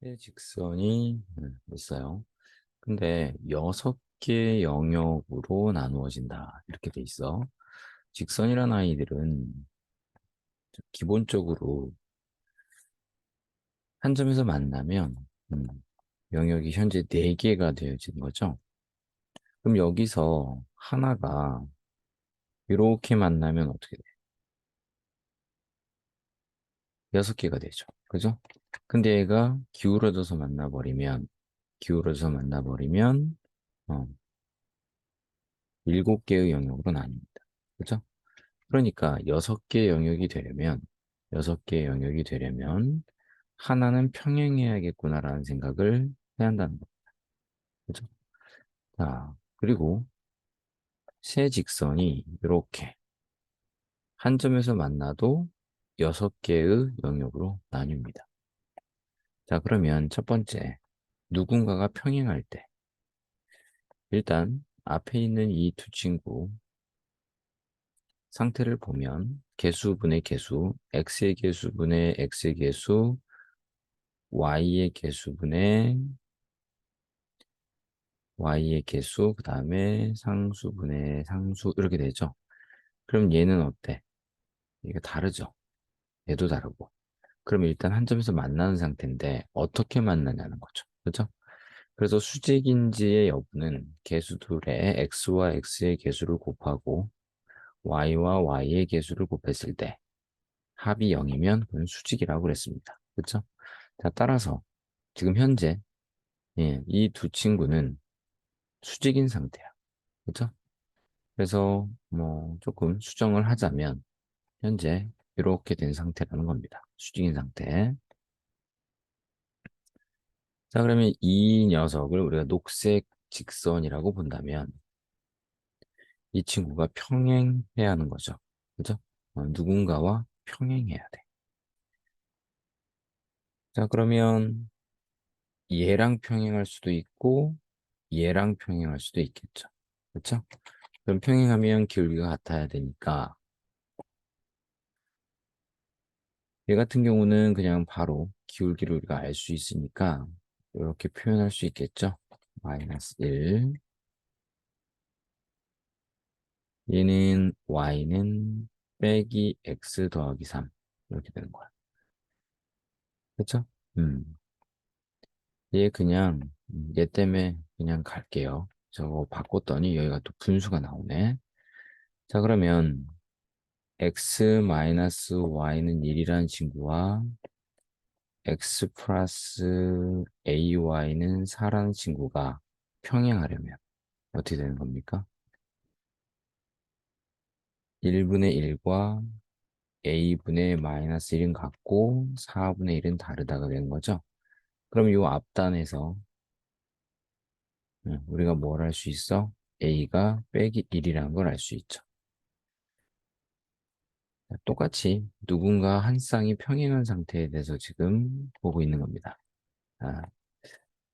세 직선이 음, 있어요. 근데 여섯 개 영역으로 나누어진다. 이렇게 돼 있어. 직선이란 아이들은 기본적으로 한 점에서 만나면 음, 영역이 현재 네 개가 되어진 거죠. 그럼 여기서 하나가 이렇게 만나면 어떻게 돼? 여섯 개가 되죠. 그죠? 근데 얘가 기울어져서 만나버리면 기울어져서 만나버리면 어, 일곱 개의 영역으로 나뉩니다. 그죠? 그러니까 여섯 개 영역이 되려면 여섯 개 영역이 되려면 하나는 평행해야겠구나라는 생각을 해야 한다는 겁니다. 그죠? 자, 그리고 세 직선이 이렇게 한 점에서 만나도 여섯 개의 영역으로 나뉩니다. 자, 그러면 첫 번째, 누군가가 평행할 때 일단 앞에 있는 이 두 친구 상태를 보면 개수분의 개수, x의 개수분의 x의 개수, y의 개수분의 y의 개수, 그 다음에 상수분의 상수 이렇게 되죠. 그럼 얘는 어때? 이게 다르죠. 얘도 다르고. 그럼 일단 한 점에서 만나는 상태인데 어떻게 만나냐는 거죠. 그죠? 그래서 수직인지의 여부는 개수둘의 x와 x의 개수를 곱하고 y와 y의 개수를 곱했을 때 합이 0이면 그건 수직이라고 그랬습니다. 그렇죠? 자, 따라서 지금 현재 예, 이 두 친구는 수직인 상태야. 그렇죠? 그래서 뭐 조금 수정을 하자면 현재 이렇게 된 상태라는 겁니다. 수직인 상태. 자, 그러면 이 녀석을 우리가 녹색 직선이라고 본다면 이 친구가 평행해야 하는 거죠. 그죠? 어, 누군가와 평행해야 돼. 자, 그러면 얘랑 평행할 수도 있고 얘랑 평행할 수도 있겠죠. 그렇죠? 그럼 평행하면 기울기가 같아야 되니까 얘 같은 경우는 그냥 바로 기울기를 우리가 알 수 있으니까 이렇게 표현할 수 있겠죠. 마이너스 1 얘는 y는 빼기 x 더하기 3 이렇게 되는 거야. 그렇죠? 음. 얘 그냥 음, 얘 때문에 그냥 갈게요. 저거 바꿨더니 여기가 또 분수가 나오네. 자 그러면 x-y는 1이라는 친구와 x 플러스 ay는 4라는 친구가 평행하려면 어떻게 되는 겁니까? 1분의 1과 a분의 마이너스 1은 같고 4분의 1은 다르다가 되는 거죠. 그럼 이 앞단에서 음, 우리가 뭘할수 있어? a가 빼기 1이라는 걸 알 수 있죠. 똑같이 누군가 한 쌍이 평행한 상태에 대해서 지금 보고 있는 겁니다. 아,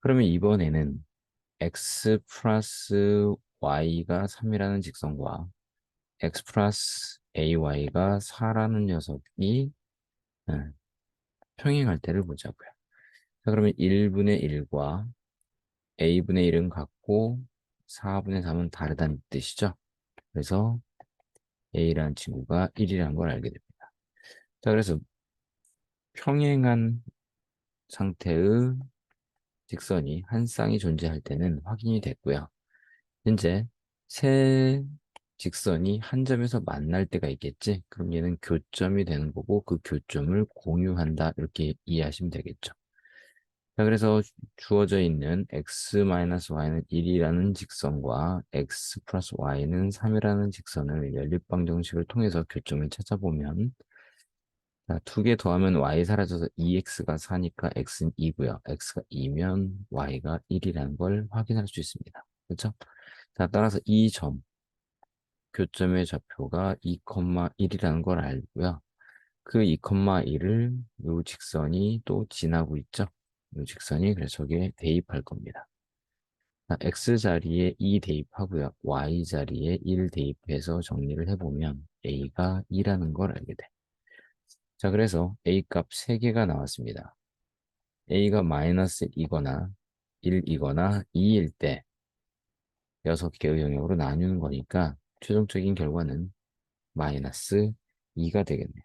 그러면 이번에는 x 플러스 y가 3이라는 직선과 x 플러스 ay가 4라는 녀석이 음, 평행할 때를 보자고요. 자, 그러면 1분의 1과 a분의 1은 같고 4분의 3은 다르다는 뜻이죠. 그래서 a라는 친구가 1이라는 걸 알게 됩니다. 자, 그래서 평행한 상태의 직선이 한 쌍이 존재할 때는 확인이 됐고요. 현재 세 직선이 한 점에서 만날 때가 있겠지? 그럼 얘는 교점이 되는 거고 그 교점을 공유한다 이렇게 이해하시면 되겠죠. 자, 그래서 주어져 있는 x-y는 1이라는 직선과 x 플러스 y는 3이라는 직선을 연립방 정식을 통해서 교점을 찾아보면 두 개 더하면 y 사라져서 2x가 4니까 x는 2고요. x가 2면 y가 1이라는 걸 확인할 수 있습니다. 그렇죠? 자, 따라서 이 점, 교점의 좌표가 2,1이라는 걸 알고요. 그 2,1을 이 직선이 또 지나고 있죠. 이 직선이 그래서 저기에 대입할 겁니다. 자, x 자리에 2 대입하고요. y 자리에 1 대입해서 정리를 해보면 a가 2라는 걸 알게 돼. 자, 그래서 a 값 3개가 나왔습니다. a가 마이너스 2거나 1이거나 2일 때 6개의 영역으로 나누는 거니까 최종적인 결과는 마이너스 2가 되겠네요.